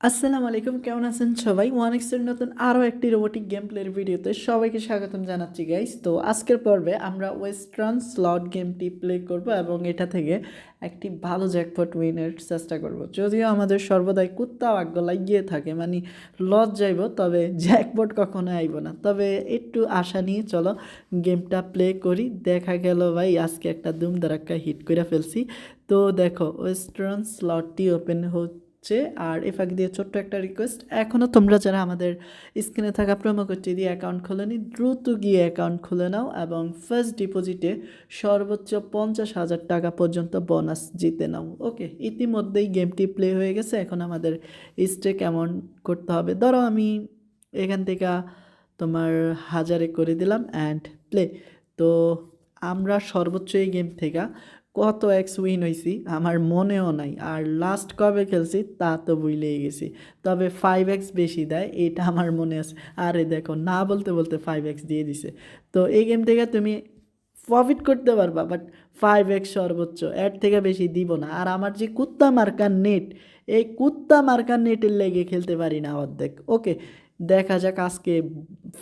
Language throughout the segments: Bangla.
আসসালামু আলাইকুম, কেমন আছেন সবাই? ওয়ান এক্সের নতুন আরও একটি রোবোটিক গেম প্লের ভিডিওতে সবাইকে স্বাগতম জানাচ্ছি গাইস তো আজকের পর্বে আমরা ওয়েস্টার্ন স্লট গেমটি প্লে করব এবং এটা থেকে একটি ভালো জ্যাকপট উইনের চেষ্টা করব। যদিও আমাদের সর্বদাই কুত্তা ভাগ্য লাগিয়ে থাকে মানে লস যাইব, তবে জ্যাকপট কখনো আইব না। তবে একটু আশা নিয়ে চলো গেমটা প্লে করি। দেখা গেল ভাই, আজকে একটা দুম দারাক্কা হিট করে ফেলছি। তো দেখো ওয়েস্টার্ন স্লটটি ওপেন হচ্ছে হচ্ছে। আর এ ফাঁক দিয়ে ছোট্ট একটা রিকোয়েস্ট এখনও তোমরা যারা আমাদের স্ক্রিনে থাকা প্রোমো কোডটি দিয়ে অ্যাকাউন্ট খোলেনি, দ্রুত গিয়ে অ্যাকাউন্ট খুলে নাও এবং ফার্স্ট ডিপোজিটে সর্বোচ্চ পঞ্চাশ হাজার টাকা পর্যন্ত বোনাস জিতে নাও। ওকে ইতিমধ্যেই গেমটি প্লে হয়ে গেছে। এখন আমাদের স্টেক অ্যামাউন্ট করতে হবে? ধরো আমি এখান থেকে তোমার হাজারে করে দিলাম অ্যান্ড প্লে তো আমরা সর্বোচ্চ এই গেম থেকে কত এক্স উইন হয়েছি আমার মনেও নাই। আর লাস্ট কবে খেলছি, তা তো ভুলেই গেছি। তবে ফাইভ এক্স বেশি দেয়, এটা আমার মনে আছে। আরে দেখো, না বলতে বলতে ফাইভ এক্স দিয়ে দিছে। তো এই গেম থেকে তুমি প্রফিট করতে পারবা বাট ফাইভ এক্স সর্বোচ্চ, এর থেকে বেশি দিব না। আর আমার যে কুত্তা মার্কার নেট এই কুত্তা মার্কার নেটের লেগে খেলতে পারি না অর্ধেক। ওকে দেখা যাক আজকে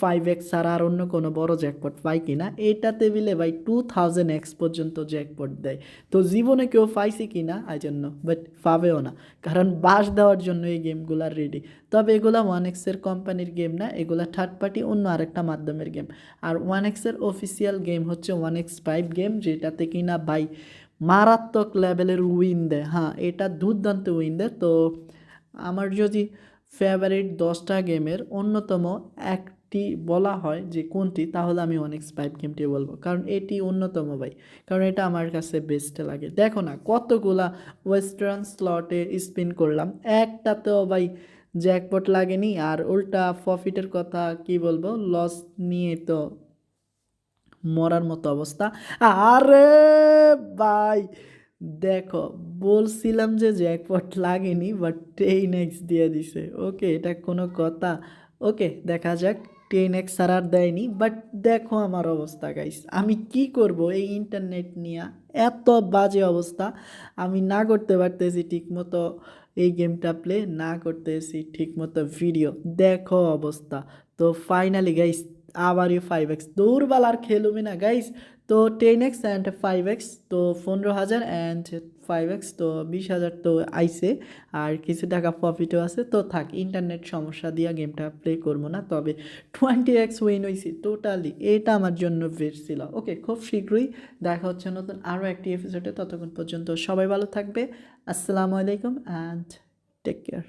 ফাইভ এক্স ছাড়া আর অন্য কোনো বড় জ্যাকপট পাই কি না এইটা টেবিলে ভাই টু থাউজেন্ড এক্স পর্যন্ত জ্যাকপট দেয়। তো জীবনে কেউ পাইছে কি না এই জন্য বাট পাবেও না। কারণ বাস দেওয়ার জন্য এই গেমগুলো রেডি তবে এগুলা ওয়ান এক্সের কোম্পানির গেম না, এগুলা থার্ড পার্টি অন্য আরেকটা মাধ্যমের গেম আর ওয়ান এক্সের অফিসিয়াল গেম হচ্ছে ওয়ান এক্স ফাইভ গেম যেটাতে কিনা ভাই মারাত্মক লেভেলের উইন দেয়। হ্যাঁ এটা দুর্দান্ত উইন দেয়। তো আমার যদি ফেভারিট দশটা গেমের অন্যতম একটি বলা হয় যে কোনটি, তাহলে আমি অনেক স্পাইপ গেমটি বলব। কারণ এটি অন্যতম ভাই, কারণ এটা আমার কাছে বেস্ট লাগে। দেখো না, কতগুলা ওয়েস্টার্ন স্লটে স্পিন করলাম। একটা তো ভাই জ্যাকপট লাগেনি, আর উল্টা প্রফিটের কথা কি বলব লস নিয়ে তো মরার মতো অবস্থা। আরে ভাই, দেখো, বলছিলাম যে জ্যাকপট লাগেনি বাট টেন এক্স দিয়ে দিছে। ওকে এটা কোনো কথা। ওকে দেখা যাক। টেন এক্স আর আর দেয়নি বাট দেখো আমার অবস্থা গাইস আমি কি করব এই ইন্টারনেট নিয়ে? এত বাজে অবস্থা। আমি না করতে পারতেছি ঠিকমতো এই গেমটা প্লে না করতেছি ঠিকমতো ভিডিও দেখো অবস্থা। তো ফাইনালি গাইস আবারই ফাইভ এক্স দৌড়বালার খেলুমি না গাইস তো ten X and five X তো পনেরো হাজার অ্যান্ড ফাইভ এক্স তো বিশ হাজার তো আইসে আর কিছু টাকা প্রফিটও আছে। তো থাক ইন্টারনেট সমস্যা দিয়ে গেমটা প্লে করব না। তবে টোয়েন্টি এক্স উইন হয়েছি টোটালি এটা আমার জন্য বেস্ট ছিল। ওকে খুব শীঘ্রই দেখা হচ্ছে নতুন আরও একটি এপিসোডে ততক্ষণ পর্যন্ত সবাই ভালো থাকবে। আসসালামু আলাইকুম অ্যান্ড টেক কেয়ার